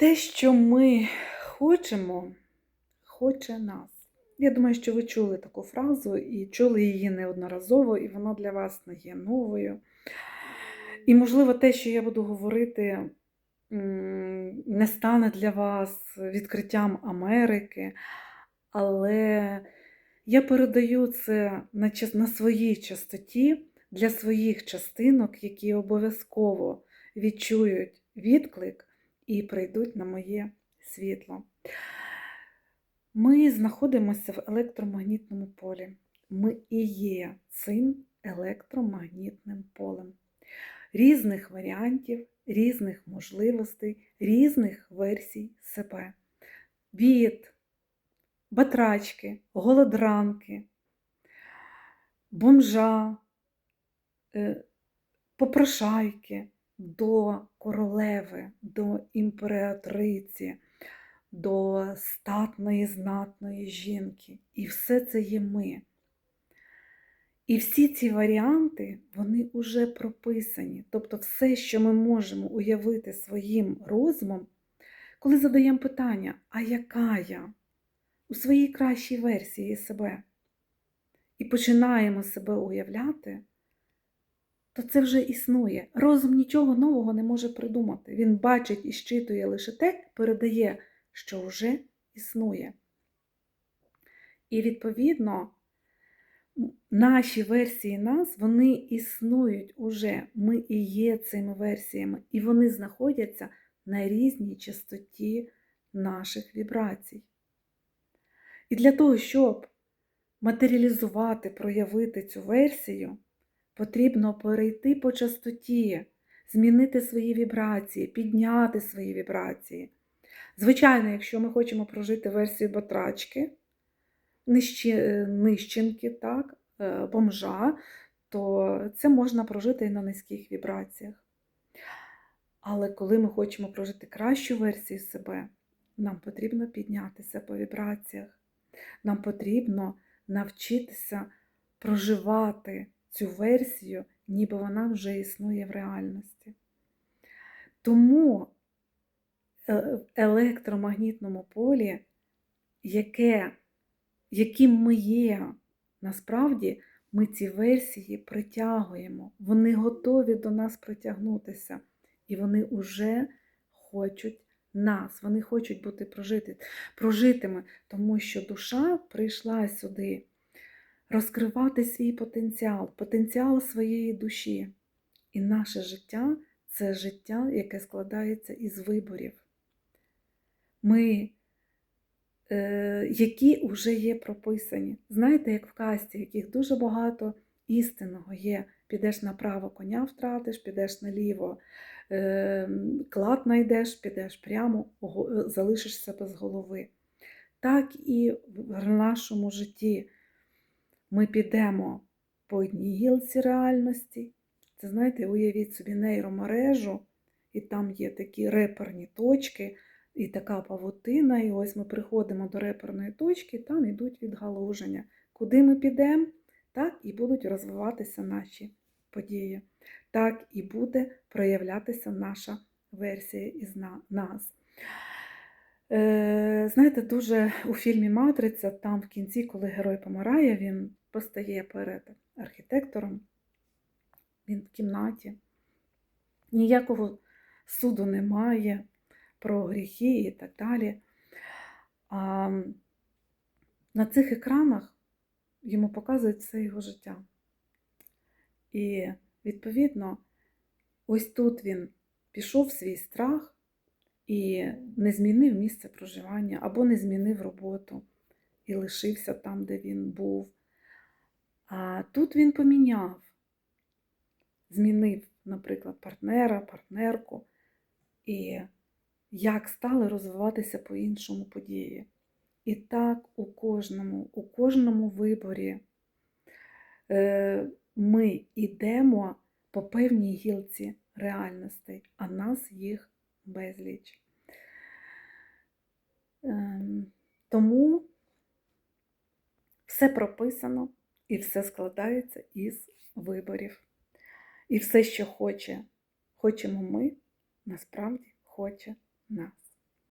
Те, що ми хочемо, хоче нас. Я думаю, що ви чули таку фразу і чули її неодноразово, і вона для вас не є новою. І, можливо, те, що я буду говорити, не стане для вас відкриттям Америки, але я передаю це на, своїй частоті для своїх частинок, які обов'язково відчують відклик прийдуть на моє світло. Ми знаходимося в електромагнітному полі. Ми і є цим електромагнітним полем. Різних варіантів, різних можливостей, різних версій себе. Від батрачки, голодранки, бомжа, е, попрошайки до королеви, до імператриці, до статної, знатної жінки. І все це є ми. І всі ці варіанти, вони вже прописані. Тобто все, що ми можемо уявити своїм розумом, коли задаємо питання, а яка я? У своїй кращій версії себе. І починаємо себе уявляти, то це вже існує. Розум нічого нового не може придумати. Він бачить і щитує лише те, передає, що вже існує. І відповідно, наші версії нас, вони існують уже. Ми і є цими версіями, і вони знаходяться на різній частоті наших вібрацій. І для того, щоб матеріалізувати, проявити цю версію, потрібно перейти по частоті, змінити свої вібрації, підняти свої вібрації. Звичайно, якщо ми хочемо прожити версію батрачки, е, нищенки, так, е, бомжа, то це можна прожити і на низьких вібраціях. Але коли ми хочемо прожити кращу версію себе, нам потрібно піднятися по вібраціях. Нам потрібно навчитися проживати цю версію, ніби вона вже існує в реальності. Тому е, в електромагнітному полі, яке, яким ми є, насправді ми ці версії притягуємо. Вони готові до нас притягнутися, і вони вже хочуть нас, вони хочуть бути прожити, прожитими, тому що душа прийшла сюди розкривати свій потенціал, потенціал своєї душі. І наше життя це життя, яке складається із виборів. Ми, е, які вже є прописані. Знаєте, як в касті, яких дуже багато істинного є. Підеш направо, коня втратиш, підеш наліво, е, клад знайдеш, підеш прямо, залишишся без голови. Так і в нашому житті ми підемо по одній гілці реальності. Це знаєте, уявіть собі нейромережу, і там є такі реперні точки, і така павутина. І ось ми приходимо до реперної точки, там йдуть відгалуження. Куди ми підемо, так і будуть розвиватися наші події. Так і буде проявлятися наша версія із нас. Е, Знаєте, дуже у фільмі Матриця, там в кінці, коли герой помирає, він постає перед архітектором, він в кімнаті. Ніякого суду немає про гріхи і так далі. А на цих екранах йому показують все його життя. І, відповідно, ось тут він пішов в свій страх і не змінив місце проживання або не змінив роботу і лишився там, де він був. А тут він поміняв, змінив, наприклад, партнера, партнерку, і як стали розвиватися по-іншому події. І так у кожному, у кожному виборі е, ми йдемо по певній гілці реальностей, а нас їх безліч. Ем, Тому все прописано і все складається із виборів. І все, що хоче, хочемо ми, насправді хоче нас.